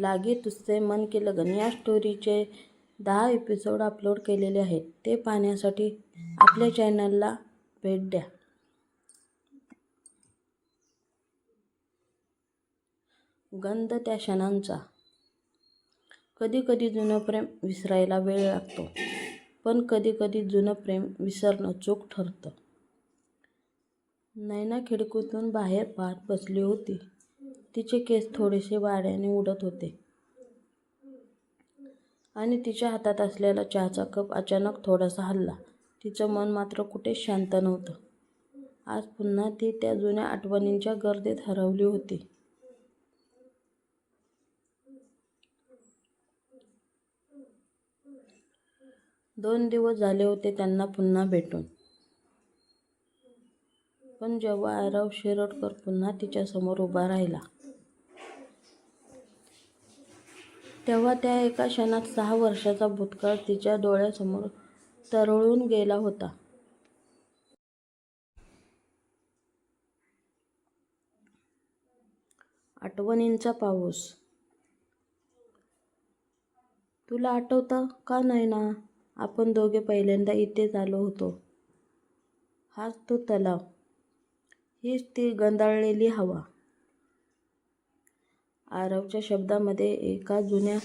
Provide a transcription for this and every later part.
लागे तुझसे मन के लगन या स्टोरीचे दहा एपिसोड अपलोड केलेले आहेत. ते पाहण्यासाठी आपल्या चॅनलला भेट द्या. गंध त्या क्षणांचा. कधी कधी जुनं प्रेम विसरायला वेळ लागतो पण कधी कधी जुनं प्रेम विसरणं चूक ठरतं. नैना खिडकीतून बाहेर पाहत बसली होती. तिचे केस थोडेसे वाऱ्याने उडत होते. आणि तिच्या हातात असलेला चहाचा कप अचानक थोडासा हल्ला. तिचं मन मात्र कुठेच शांत नव्हतं. आज पुन्हा ती त्या जुन्या आठवणींच्या गर्दीत हरवली होती. दोन दिवस झाले होते त्यांना पुन्हा भेटून. पण जेव्हा आरव शिरोडकर पुन्हा तिच्यासमोर उभा राहिला तेव्हा त्या एका क्षणात सहा वर्षाचा भूतकाळ तिच्या डोळ्यासमोर तरळून गेला होता. आठवणींचा पाऊस. तुला आठवतं का नाही ना? आपण दोघे पहिल्यांदा इथेच आलो होतो. हाच तो तलाव. हीच ती गंधाळलेली हवा. आरवच्या शब्दामध्ये एका जुन्या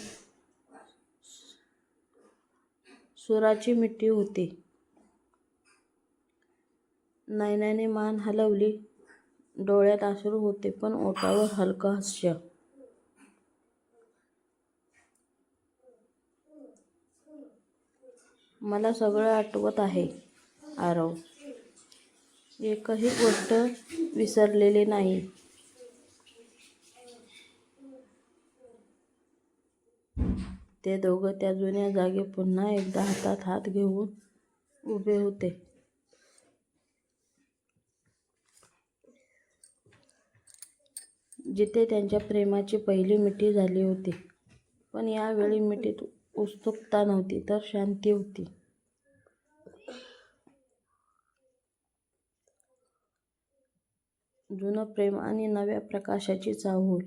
सुराची मिठी होती. नैनाने मान हलवली. डोळ्यात अश्रू होते पण ओठावर हलकं हास्य. मला सगळं आठवत आहे आरव. एकही गोष्ट विसरलेली नाही. ते दोघं त्या जुन्या जागी पुन्हा एकदा हातात हात घेऊन उभे होते. जिथे त्यांच्या प्रेमाची पहिली मिठी झाली होती. पण यावेळी मिठीत उत्सुकता नव्हती तर शांती होती. जुनं प्रेम आणि नव्या प्रकाशाची चाहूल.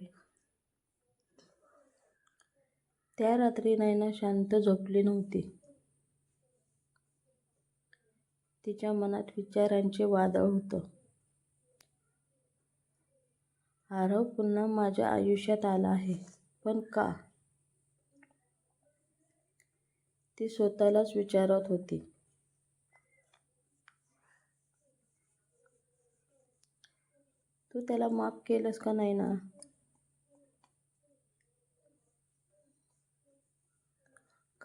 त्या रात्री नैना शांत झोपली नव्हती. तिच्या मनात विचारांचे वादळ होतं. आरव पुन्हा माझ्या आयुष्यात आला आहे पण का? ती स्वतःलाच विचारत होती. तू त्याला माफ केलंस का नाही ना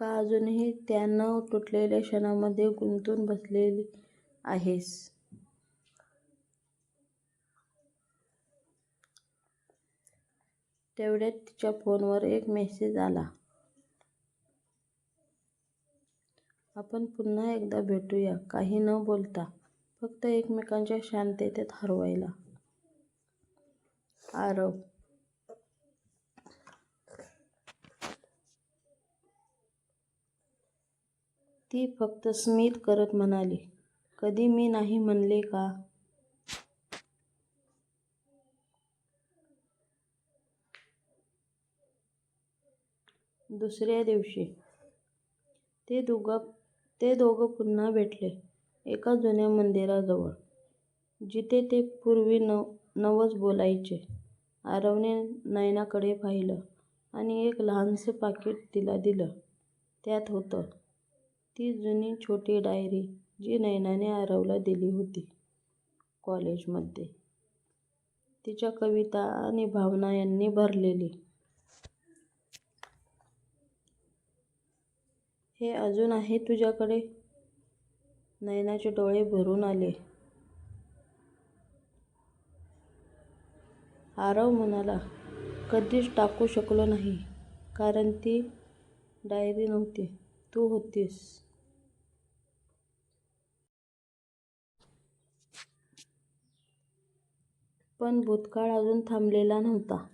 का अजूनही त्या न तुटलेल्या क्षणामध्ये गुंतून बसलेली आहेस? तेवढ्यात तिच्या फोनवर एक मेसेज आला. आपण पुन्हा एकदा भेटूया काही न बोलता. फक्त एकमेकांच्या शांततेत हरवायला. आरव ती फक्त स्मित करत म्हणाली कधी मी नाही म्हणले का? दुसऱ्या दिवशी ते दोघं ते दोघं पुन्हा भेटले एका जुन्या मंदिराजवळ जिथे ते पूर्वी नव नवस बोलायचे. आरवने नयनाकडे पाहिलं आणि एक लहानसं पाकीट तिला दिलं. त्यात होतं ती जुनी छोटी डायरी जी नयनाने आरवला दिली होती कॉलेजमध्ये. तिच्या कविता आणि भावना यांनी भरलेली. हे अजून आहे तुझ्याकडे? नयनाचे डोळे भरून आले. आरव म्हणाला कधीच टाकू शकलो नाही कारण ती डायरी नव्हती. तू होतीस. पण भूतकाळ अजून थांबलेला नव्हता.